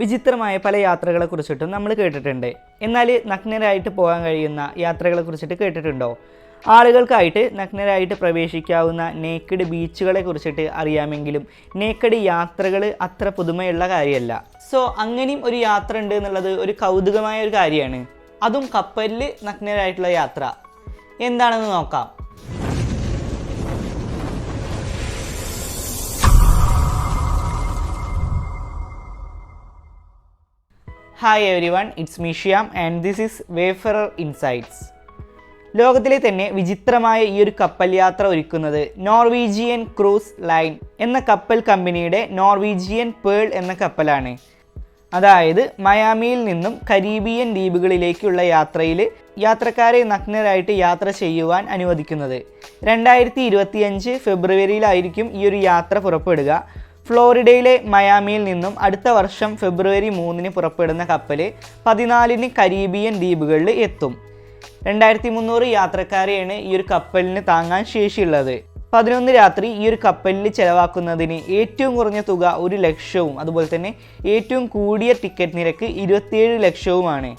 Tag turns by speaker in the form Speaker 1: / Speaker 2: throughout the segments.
Speaker 1: വിചിത്രമായ പല യാത്രകളെ കുറിച്ചിട്ടും നമ്മൾ കേട്ടിട്ടുണ്ട്. എന്നാൽ നഗ്നരായിട്ട് പോകാൻ കഴിയുന്ന യാത്രകളെക്കുറിച്ചിട്ട് കേട്ടിട്ടുണ്ടോ? ആളുകൾക്കായിട്ട് നഗ്നരായിട്ട് പ്രവേശിക്കാവുന്ന നേക്കഡ് ബീച്ചുകളെ കുറിച്ചിട്ട് അറിയാമെങ്കിലും നേക്കഡ് യാത്രകൾ അത്ര പുതുമയുള്ള കാര്യമല്ല. സോ അങ്ങനെയും ഒരു യാത്ര ഉണ്ട് എന്നുള്ളത് ഒരു കൗതുകമായ ഒരു കാര്യമാണ്. അതും കപ്പലിൽ നഗ്നരായിട്ടുള്ള യാത്ര. എന്താണെന്ന് നോക്കാം. Hi everyone it's Mishyam and this is wayfarer insights ലോകത്തിലെ തന്നെ വിചിത്രമായ ഈ ഒരു കപ്പൽ യാത്ര ഒരുക്കുന്നത് നോർവീജിയൻ ക്രൂസ് ലൈൻ എന്ന കപ്പൽ കമ്പനിയുടെ നോർവീജിയൻ പേൾ എന്ന കപ്പലാണ്. അതായത് മയാമിയിൽ നിന്നും കരീബിയൻ ദ്വീപുകളിലേക്കുള്ള യാത്രയിൽ യാത്രക്കാരെ നഗ്നരായിട്ട് യാത്ര ചെയ്യുവാൻ അനുവദിക്കുന്നത്. രണ്ടായിരത്തി ഇരുപത്തിയഞ്ച് ഫെബ്രുവരിയിലായിരിക്കും ഈ ഒരു യാത്ര പുറപ്പെടുക. ഫ്ലോറിഡയിലെ മയാമിയിൽ നിന്നും അടുത്ത വർഷം ഫെബ്രുവരി മൂന്നിന് പുറപ്പെടുന്ന കപ്പൽ പതിനാലിന് കരീബിയൻ ദ്വീപുകളിൽ എത്തും. രണ്ടായിരത്തി മുന്നൂറ് യാത്രക്കാരെയാണ് ഈ ഒരു കപ്പലിന് താങ്ങാൻ ശേഷിയുള്ളത്. പതിനൊന്ന് രാത്രി ഈ ഒരു കപ്പലിൽ ചെലവാക്കുന്നതിന് ഏറ്റവും കുറഞ്ഞ തുക ഒരു ലക്ഷവും അതുപോലെ തന്നെ ഏറ്റവും കൂടിയ ടിക്കറ്റ് നിരക്ക് ഇരുപത്തിയേഴ് ലക്ഷവുമാണ്.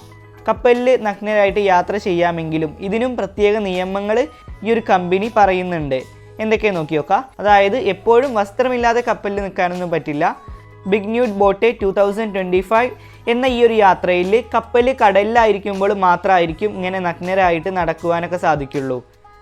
Speaker 1: കപ്പലിൽ നഗ്നരായിട്ട് യാത്ര ചെയ്യാമെങ്കിലും ഇതിനും പ്രത്യേക നിയമങ്ങൾ ഈ ഒരു കമ്പനി പറയുന്നുണ്ട്. എന്തൊക്കെ നോക്കി നോക്കാം. അതായത് എപ്പോഴും വസ്ത്രമില്ലാതെ കപ്പലിൽ നിൽക്കാനൊന്നും പറ്റില്ല. Big nude boat two thousand twenty five എന്ന ഈ ഒരു യാത്രയിൽ കപ്പൽ കടലിലായിരിക്കുമ്പോൾ മാത്രമായിരിക്കും ഇങ്ങനെ നഗ്നരായിട്ട് നടക്കുവാനൊക്കെ സാധിക്കുള്ളൂ.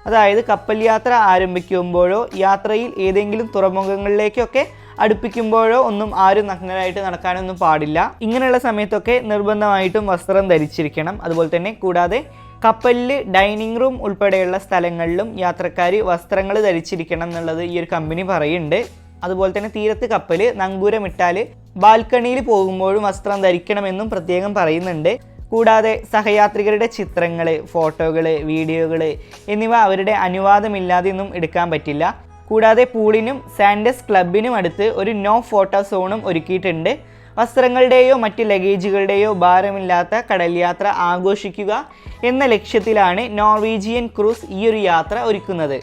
Speaker 1: അതായത് കപ്പൽ യാത്ര ആരംഭിക്കുമ്പോഴോ യാത്രയിൽ ഏതെങ്കിലും തുറമുഖങ്ങളിലേക്കൊക്കെ അടുപ്പിക്കുമ്പോഴോ ഒന്നും ആരും നഗ്നരായിട്ട് നടക്കാനൊന്നും പാടില്ല. ഇങ്ങനെയുള്ള സമയത്തൊക്കെ നിർബന്ധമായിട്ടും വസ്ത്രം ധരിച്ചിരിക്കണം. അതുപോലെ തന്നെ കൂടാതെ കപ്പലിൽ ഡൈനിങ് റൂം ഉൾപ്പെടെയുള്ള സ്ഥലങ്ങളിലും യാത്രക്കാർ വസ്ത്രങ്ങൾ ധരിച്ചിരിക്കണം എന്നുള്ളത് ഈ ഒരു കമ്പനി പറയുന്നുണ്ട്. അതുപോലെ തന്നെ തീരത്ത് കപ്പൽ നങ്കൂരമിട്ടാൽ ബാൽക്കണിയിൽ പോകുമ്പോഴും വസ്ത്രം ധരിക്കണമെന്നും പ്രത്യേകം പറയുന്നുണ്ട്. കൂടാതെ സഹയാത്രികരുടെ ചിത്രങ്ങൾ ഫോട്ടോകൾ വീഡിയോകൾ എന്നിവ അവരുടെ അനുവാദമില്ലാതെ ഒന്നും എടുക്കാൻ പറ്റില്ല. കൂടാതെ പൂളിനും സാൻഡസ് ക്ലബിനും അടുത്ത് ഒരു നോ ഫോട്ടോ സോണും ഒരുക്കിയിട്ടുണ്ട്. വസ്ത്രങ്ങളുടെയോ മറ്റ് ലഗേജുകളുടെയോ ഭാരമില്ലാത്ത കടൽ യാത്ര ആഘോഷിക്കുക എന്ന ലക്ഷ്യത്തിലാണ് നോർവീജിയൻ ക്രൂസ് ഈ ഒരു യാത്ര ഒരുക്കുന്നത്.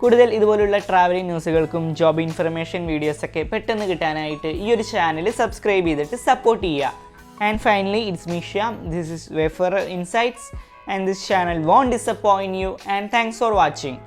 Speaker 1: കൂടുതൽ ഇതുപോലുള്ള ട്രാവലിംഗ് ന്യൂസുകൾക്കും ജോബ് ഇൻഫർമേഷൻ വീഡിയോസൊക്കെ പെട്ടെന്ന് കിട്ടാനായിട്ട് ഈ ഒരു ചാനൽ സബ്സ്ക്രൈബ് ചെയ്തിട്ട് സപ്പോർട്ട് ചെയ്യുക. And finally it's മിഷ്യാം this is wafer insights and this channel won't disappoint you and thanks for watching